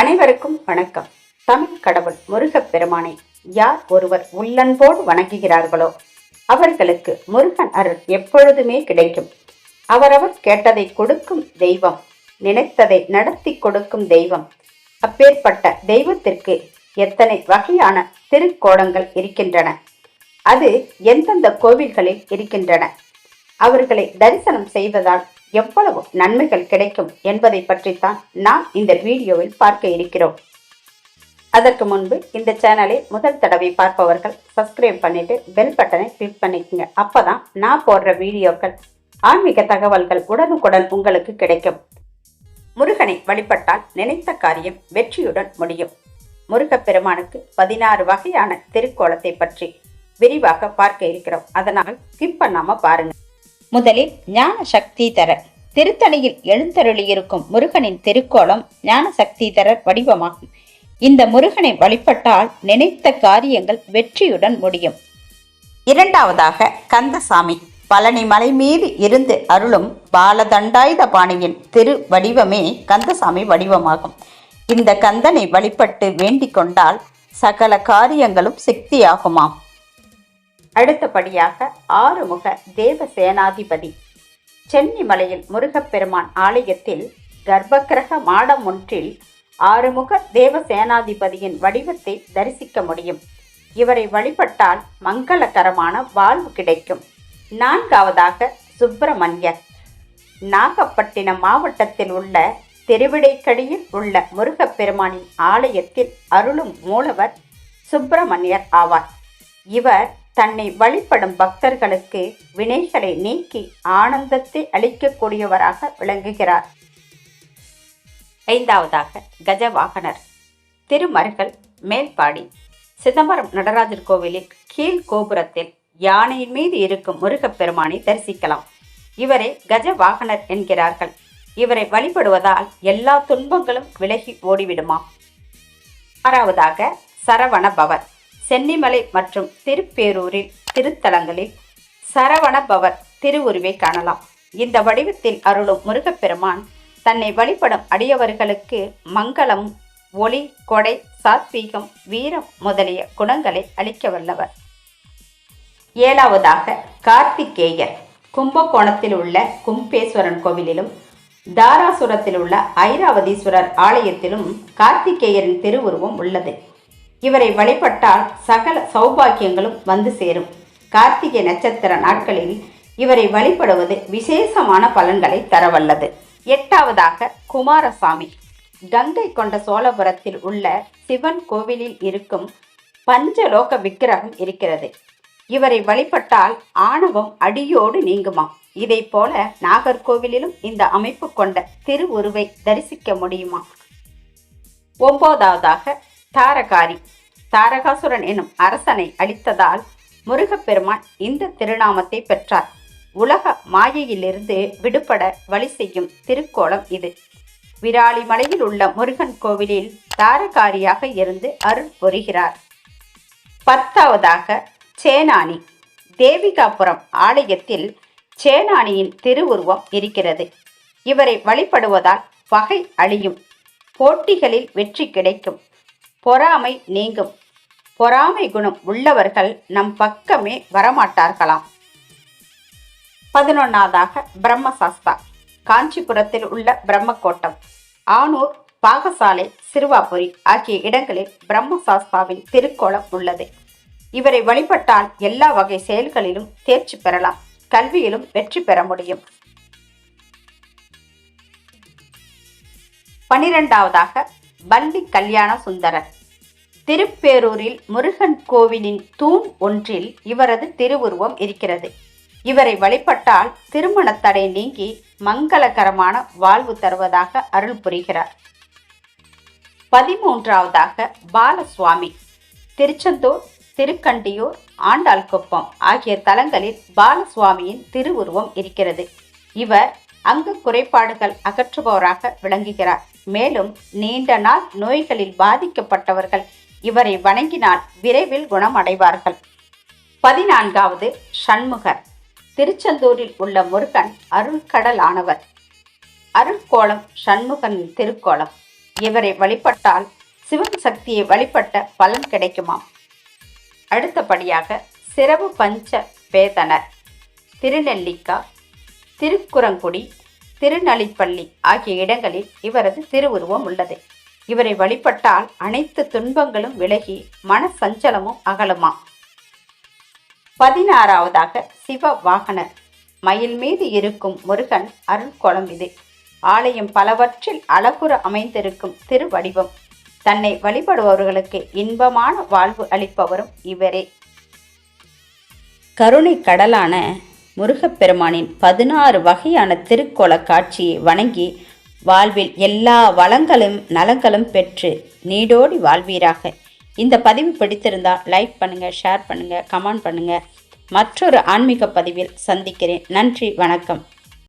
அனைவருக்கும் வணக்கம். தமிழ் கடவுள் முருகப் பெருமானை யார் ஒருவர் உள்ளன்போடு வணங்குகிறார்களோ அவர்களுக்கு முருகன் அருள் எப்பொழுதுமே கிடைக்கும். அவரவர் கேட்டதை கொடுக்கும் தெய்வம் நினைத்ததை நடத்தி கொடுக்கும் தெய்வம். அப்பேற்பட்ட தெய்வத்திற்கு எத்தனை வகையான திருக்கோடங்கள் இருக்கின்றன? அது எந்தெந்த கோவில்களில் இருக்கின்றன? அவர்களை தரிசனம் செய்வதால் எவ்வளவு நன்மைகள் கிடைக்கும் என்பதை பற்றித்தான் நாம் இந்த வீடியோவில் பார்க்க இருக்கிறோம். அதற்கு முன்பு இந்த சேனலை முதல் தடவை பார்ப்பவர்கள் சப்ஸ்கிரைப் பண்ணிட்டு பெல் பட்டனை கிளிக் பண்ணிக்கோங்க. அப்பதான் நான் போடுற வீடியோக்கள் ஆன்மீக தகவல்கள் உடனுக்குடன் உங்களுக்கு கிடைக்கும். முருகனை வழிபட்டால் நினைத்த காரியம் வெற்றியுடன் முடியும். முருகப்பெருமானுக்கு பதினாறு வகையான திருக்கோலத்தை பற்றி விரிவாக பார்க்க இருக்கிறோம். அதனால் ஸ்கிப் பண்ணாம பாருங்க. முதலில் ஞான சக்தி தரர் திருத்தணியில் எழுந்தருளியிருக்கும் முருகனின் திருக்கோலம் ஞான சக்தி தரர் வடிவமாகும். இந்த முருகனை வழிபட்டால் நினைத்த காரியங்கள் வெற்றியுடன் முடியும். இரண்டாவதாக கந்தசாமி. பழனி மலை மீது இருந்து அருளும் பாலதண்டாயுத பாணியின் திரு வடிவமே கந்தசாமி வடிவமாகும். இந்த கந்தனை வழிபட்டு வேண்டிக் கொண்டால் சகல காரியங்களும் சித்தியாகுமாம். அடுத்தபடியாக ஆறுமுக தேவ சேனாதிபதி சென்னிமலையில் முருகப்பெருமான் ஆலயத்தில் கர்ப்பகிரக மாடம் ஒன்றில் ஆறுமுக தேவ சேனாதிபதியின் வடிவத்தை தரிசிக்க முடியும். இவரை வழிபட்டால் மங்களகரமான வாழ்வு கிடைக்கும். நான்காவதாக சுப்பிரமணியர். நாகப்பட்டினம் மாவட்டத்தில் உள்ள திருவிடைக்கடியில் உள்ள முருகப்பெருமானின் ஆலயத்தில் அருளும் மூலவர் சுப்பிரமணியர் ஆவார். இவர் தன்னை வழிபடும் பக்தர்களுக்கு வினைகளை நீக்கி ஆனந்தத்தை அளிக்கக்கூடியவராக விளங்குகிறார். ஐந்தாவதாக கஜவாகனர். திருமருகல் மேல்பாடி. சிதம்பரம் நடராஜர் கோவிலில் கீழ் கோபுரத்தில் யானையின் மீது இருக்கும் முருகப்பெருமானை தரிசிக்கலாம். இவரை கஜவாகனர் என்கிறார்கள். இவரை வழிபடுவதால் எல்லா துன்பங்களும் விலகி ஓடிவிடுமாம். ஆறாவதாக சரவண பவர் சென்னிமலை மற்றும் திருப்பேரூரில் திருத்தலங்களில் சரவண பவர் திருவுருவை காணலாம். இந்த வடிவத்தில் அருளும் முருகப்பெருமான் தன்னை வழிபடும் அடியவர்களுக்கு மங்களம் ஒளி கொடை சாத்வீகம் வீரம் முதலிய குணங்களை அளிக்க வல்லவர். ஏழாவதாக கார்த்திகேயர். கும்பகோணத்தில் உள்ள கும்பேஸ்வரன் கோவிலிலும் தாராசுரத்தில் உள்ள ஐராவதீஸ்வரர் ஆலயத்திலும் கார்த்திகேயரின் திருவுருவம் உள்ளது. இவரை வழிபட்டால் சகல சௌபாக்கியங்களும் வந்து சேரும். கார்த்திகை நட்சத்திர நாட்களில் இவரை வழிபடுவது விசேஷமான பலன்களை தரவல்லது. எட்டாவதாக குமாரசாமி. கங்கை கொண்ட சோழபுரத்தில் உள்ள சிவன் கோவிலில் இருக்கும் பஞ்சலோக விக்கிரகம் இருக்கிறது. இவரை வழிபட்டால் ஆணவம் அடியோடு நீங்குமாம். இதை போல நாகர்கோவிலிலும் இந்த அமைப்பு கொண்ட திருவுருவை தரிசிக்க முடியுமா ஒன்பதாவதாக தாரகாரி தாரகாசுரன் எனும் அரசனை அழித்ததால் முருகப்பெருமான் இந்த திருநாமத்தை பெற்றார். உலக மாயையிலிருந்து விடுபட வழி செய்யும் திருக்கோலம் இது. விராலிமலையில் உள்ள முருகன் கோவிலில் தாரகாரியாக இருந்து அருள் புரிகிறார். பத்தாவதாக சேனானி தேவிகாபுரம் ஆலயத்தில் சேனானியின் திருவுருவம் இருக்கிறது. இவரை வழிபடுவதால் பகை அழியும் போட்டிகளில் வெற்றி கிடைக்கும். பொறாமை நீங்கும். பொறாமை குணம் உள்ளவர்கள் நம் பக்கமே வரமாட்டார்களாம். பதினொன்னாவதாக பிரம்மசாஸ்தா. காஞ்சிபுரத்தில் உள்ள பிரம்மக்கோட்டம். ஆனூர் பாகசாலை சிறுவாபுரி ஆகிய இடங்களில் பிரம்மசாஸ்தாவின் திருக்கோலம் உள்ளது. இவரை வழிபட்டால் எல்லா வகை செயல்களிலும் தேர்ச்சி பெறலாம். கல்வியிலும் வெற்றி பெற முடியும். பனிரெண்டாவதாக பள்ளி கல்யாண சுந்தரர். திருப்பேரூரில் முருகன் கோவிலின் தூண் ஒன்றில் இவரது திருவுருவம் இருக்கிறது. இவரை வழிபட்டால் திருமண தடை நீங்கி மங்களகரமான வாழ்வு தருவதாக அருள் புரிகிறார். பதிமூன்றாவதாக பாலசுவாமி. திருச்செந்தூர் திருக்கண்டியூர் ஆண்டாள்குப்பம் ஆகிய தலங்களில் பாலசுவாமியின் திருவுருவம் இருக்கிறது. இவர் அங்கு குறைபாடுகள் அகற்றுபவராக விளங்குகிறார். மேலும் நீண்ட நாள் நோய்களில் பாதிக்கப்பட்டவர்கள் இவரை வணங்கினால் விரைவில் குணமடைவார்கள். பதினான்காவது சண்முகர். திருச்செந்தூரில் உள்ள முருகன் அருள்கடல் ஆனவர் அருள்கோலம் சண்முகன் திருக்கோலம் இவரை வழிபட்டால் சிவன் சக்தியை வழிபட்ட பலன் கிடைக்குமாம். அடுத்தபடியாக சிறவு பஞ்ச வேதனர் திருநெல்லிக்கா திருக்குறங்குடி திருநளிப்பள்ளி ஆகிய இடங்களில் இவரது திருவுருவம் உள்ளது. இவரை வழிபட்டால் அனைத்து துன்பங்களும் விலகி மன சஞ்சலமும் அகலுமாம். பதினாறாவதாக சிவ வாகனர் மயில் மீது இருக்கும் முருகன் அருள்கோலம் இது. ஆலயம் பலவற்றில் அழகுற அமைந்திருக்கும் திருவடிவம். தன்னை வழிபடுபவர்களுக்கு இன்பமான வாழ்வு அளிப்பவரும் இவரே. கருணை கடலான முருகப்பெருமானின் பதினாறு வகையான திருக்கோல காட்சியை வணங்கி வாழ்வில் எல்லா வளங்களும் நலங்களும் பெற்று நீடோடி வாழ்வீராக. இந்த பதிவு பிடித்திருந்தால் லைக் பண்ணுங்கள் ஷேர் பண்ணுங்கள் கமெண்ட் பண்ணுங்கள் மற்றொரு ஆன்மீக பதிவில் சந்திக்கிறேன். நன்றி வணக்கம்.